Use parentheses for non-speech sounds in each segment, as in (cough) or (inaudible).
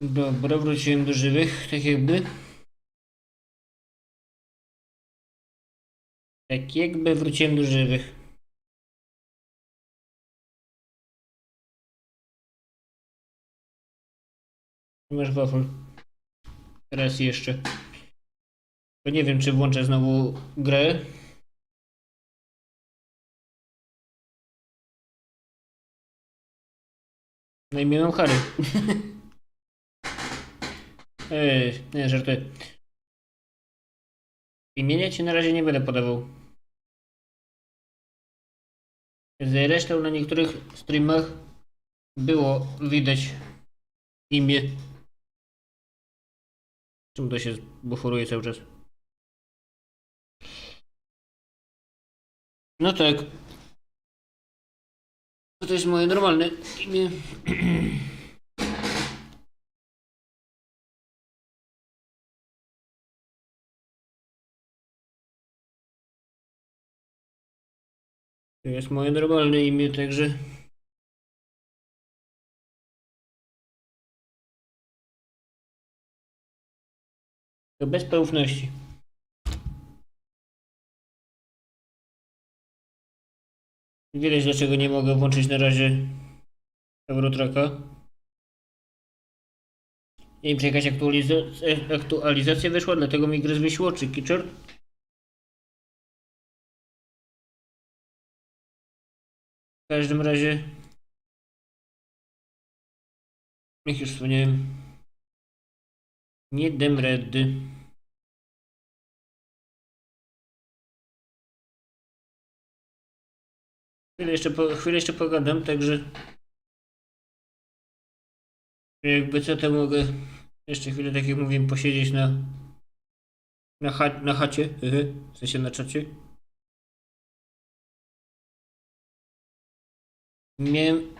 Dobra, wróciłem do żywych, tak jakby. Tak jakby wróciłem do żywych. Masz wafel. Teraz jeszcze. To nie wiem, czy włączę znowu grę. Na imię mam Harry. (laughs) Ej, nie, żartuję. Imienia ci na razie nie będę podawał. Zresztą na niektórych streamach było widać imię. Czemu to się buforuje cały czas? No tak. To jest moje normalne imię. (clears throat) To jest moje normalne imię, także. To bez poufności. Widać dlaczego nie mogę włączyć na razie Eurotraka. Nie wiem czy jakaś aktualizacja, aktualizacja wyszła, dlatego mi gry zwiesiło, czy Kitcher? W każdym razie, jak już wspomniałem, nie dam rady. Chwilę jeszcze, po, chwilę jeszcze pogadam, także jakby co to mogę jeszcze chwilę, tak jak mówiłem, posiedzieć na na, cha, na chacie, w sensie na czacie. Miałem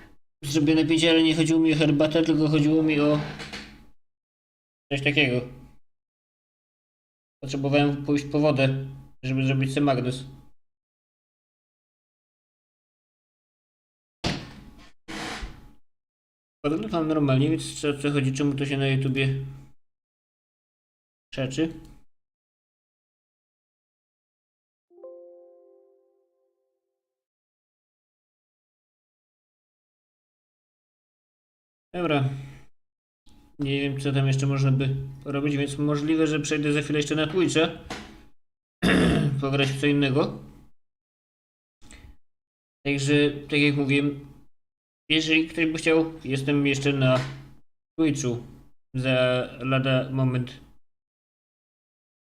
zrobione picie, ale nie chodziło mi o herbatę, tylko chodziło mi o coś takiego. Potrzebowałem pójść po wodę, żeby zrobić sobie magnes. Podobno tam normalnie, więc co, co chodzi, czemu to się na YouTubie krzeczy? Dobra. Nie wiem, co tam jeszcze można by robić, więc możliwe, że przejdę za chwilę jeszcze na Twitcha. (clears throat) Pograć w co innego. Także, tak jak mówiłem, jeżeli ktoś by chciał, jestem jeszcze na Twitchu za lada moment.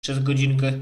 Przez godzinkę.